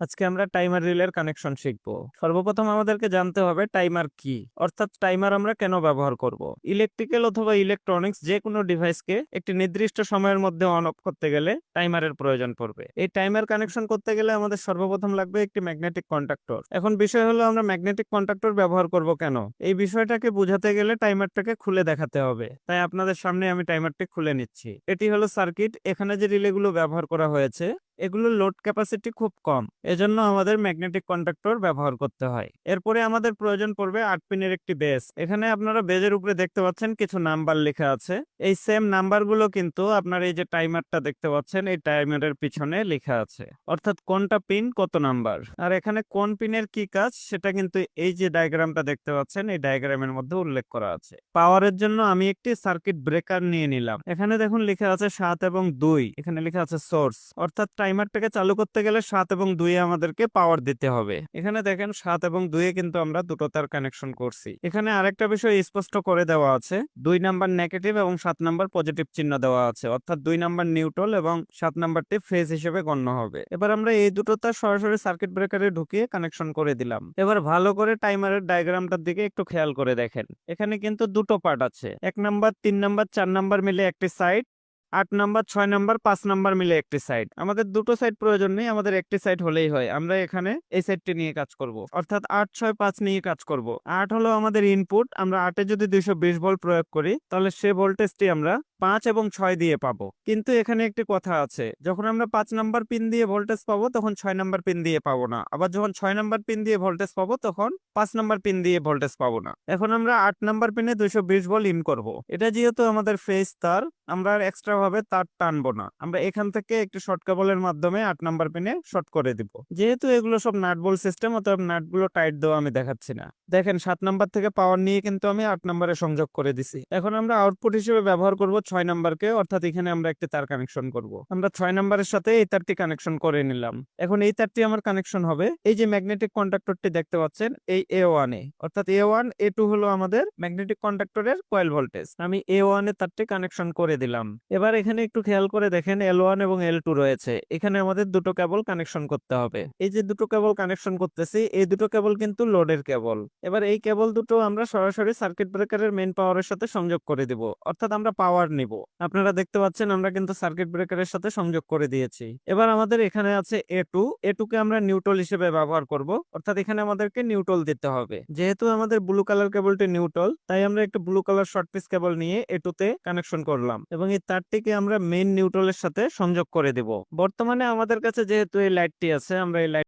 আজকে আমরা টাইমার রিলের কানেকশন শিখব। সর্বপ্রথম আমাদেরকে জানতে হবে টাইমার কি? অর্থাৎ টাইমার আমরা কেন ব্যবহার করব? ইলেকট্রিক্যাল অথবা ইলেকট্রনিক্স যে কোনো ডিভাইসকে একটি নির্দিষ্ট সময়ের মধ্যে অন অফ করতে গেলে টাইমারের প্রয়োজন পড়বে। এই টাইমার কানেকশন করতে গেলে আমাদের সর্বপ্রথম লাগবে একটি ম্যাগনেটিক কন্ডাক্টর এখন বিষয় হলো আমরা ম্যাগনেটিক কন্ডাক্টর ব্যবহার করব কেন? এই বিষয়টাকে বোঝাতে গেলে টাইমারটাকে খুলে দেখাতে হবে। তাই আপনাদের সামনে আমি টাইমারটি খুলে নিচ্ছি। এটি হলো সার্কিট এখানে যে রিলেগুলো ব্যবহার করা হয়েছে এগুলোর লোড ক্যাপাসিটি খুব কম। এজন্য আমাদের ম্যাগনেটিক কন্ডাক্টর ব্যবহার করতে হয়। এরপরে আমাদের প্রয়োজন পড়বে আট পিনের একটি বেস এখানে আপনারা বেজের উপরে দেখতে পাচ্ছেন কিছু নাম্বার লেখা আছে। এই সেম নাম্বারগুলো কিন্তু আপনার এই যে টাইমারটা দেখতে পাচ্ছেন, এই টাইমারের পিছনে লেখা আছে। অর্থাৎ কোনটা পিন কত নাম্বার আর এখানে কোন পিনের কি কাজ? সেটা কিন্তু এই যে ডায়াগ্রামটা দেখতে পাচ্ছেন, এই ডায়াগ্রামের মধ্যে উল্লেখ করা আছে। পাওয়ারের জন্য আমি একটি সার্কিট ব্রেকার নিয়ে নিলাম। এখানে দেখুন লেখা আছে সাত এবং দুই। এখানে লেখা আছে সোর্স অর্থাৎ টাইমারটাকে চালু করতে গেলে সাত এবং দুই আমাদেরকে পাওয়ার দিতে হবে। এখানে দেখেন সাত এবং দুইয়ে কিন্তু আমরা দুটো তার কানেকশন করছি। এখানে আরেকটা বিষয় স্পষ্ট করে দেওয়া আছে। দুই নাম্বার নেগেটিভ এবং সাত নাম্বার পজিটিভ চিহ্ন দেওয়া আছে। অর্থাৎ দুই নাম্বার নিউট্রাল এবং সাত নাম্বারটি ফেজ হিসেবে গণ্য হবে। এবার আমরা এই দুটো তার সরাসরি সার্কিট ব্রেকারে ঢুকিয়ে কানেকশন করে দিলাম। এবার ভালো করে টাইমারের ডায়াগ্রামটার দিকে একটু খেয়াল করে দেখেন। এখানে কিন্তু দুটো পার্ট আছে। এক নাম্বার তিন নাম্বার চার নাম্বার মিলে একটি সাইড আট নম্বর, ছয় নাম্বার, পাঁচ নাম্বার মিলে একটি সাইড আমাদের দুটো সাইড প্রয়োজন নেই, আমাদের একটি সাইড হলেই হয়। আমরা এখানে এই সাইডটি নিয়ে কাজ করব। অর্থাৎ আট, ছয়, পাঁচ নিয়ে কাজ করব। আট হলো আমাদের ইনপুট আমরা আটে যদি দুইশো বিশ ভোল্ট প্রয়োগ করি, তাহলে সে ভোল্টেজটি আমরা পাঁচ এবং ছয় দিয়ে পাবো। কিন্তু এখানে একটি কথা আছে, যখন আমরা পাঁচ নাম্বার পিন দিয়ে ভোল্টেজ পাবো, তখন ছয় নাম্বার পিন দিয়ে পাবো না। আবার যখন ছয় নাম্বার পিন দিয়ে ভোল্টেজ পাবো, তখন পাঁচ নাম্বার পিন দিয়ে ভোল্টেজ পাবো না। এখন আমরা আট নাম্বার পিনে দুইশো বিশ ভোল্ট ইন করব। এটা যেহেতু আমাদের ফেস তার, আমরা আর এক্সট্রা ভাবে তার টানবো না। আমরা এখান থেকে একটি শর্ট কেবলের মাধ্যমে আট নাম্বার পিনে শর্ট করে দিব। যেহেতু এগুলো সব নাট বল সিস্টেম অতএব নাটগুলো টাইট দেওয়া আমি দেখাচ্ছি না। দেখেন, সাত নাম্বার থেকে পাওয়ার নিয়ে কিন্তু আমি আট নাম্বারে সংযোগ করে দিছি। এখন আমরা আউটপুট হিসেবে ব্যবহার করব ছয় নাম্বারকে, অর্থাৎ এখানে আমরা একটি তার কানেকশন করব। আমরা ছয় নাম্বারের সাথে এই তারটি কানেকশন করে নিলাম। এখন এই তারটি আমার কানেকশন হবে। এই যে ম্যাগনেটিক কন্ডাক্টরটি দেখতে পাচ্ছেন, এই এ ওয়ান এ। অর্থাৎ এ ওয়ান এ টু হলো আমাদের ম্যাগনেটিক কন্ডাক্টরের কয়েল ভোল্টেজ আমি এ ওয়ান এ তারটি কানেকশন করে দিলাম। এবার এখানে একটু খেয়াল করে দেখেন এল ওয়ান এবং এল টু রয়েছে। এখানে আমাদের দুটো কেবল কানেকশন করতে হবে। এই যে দুটো কেবল কানেকশন করতেছি, এই দুটো কেবল কিন্তু লোডের কেবল এবার এই কেবল দুটো আমরা সরাসরি সার্কিট ব্রেকারের মেইন পাওয়ারের সাথে সংযোগ করে দিব। অর্থাৎ আমরা পাওয়ার নিব। আপনারা দেখতে পাচ্ছেন আমরা কিন্তু সার্কিট ব্রেকারের সাথে সংযোগ করে দিয়েছি। এবার আমাদের এখানে আছে এ টু এ টু কে আমরা নিউট্রাল হিসেবে ব্যবহার করব। অর্থাৎ এখানে আমাদেরকে নিউট্রাল দিতে হবে। যেহেতু আমাদের ব্লু কালার কেবলটি নিউট্রাল তাই আমরা একটা ব্লু কালার শর্ট পিস কেবল নিয়ে এ টু তে কানেকশন করলাম। এবং এই তারটিকে আমরা মেইন নিউট্রালের সাথে সংযোগ করে দেব। বর্তমানে আমাদের কাছে যেহেতু এই লাইটটি আছে, আমরা এই লাইট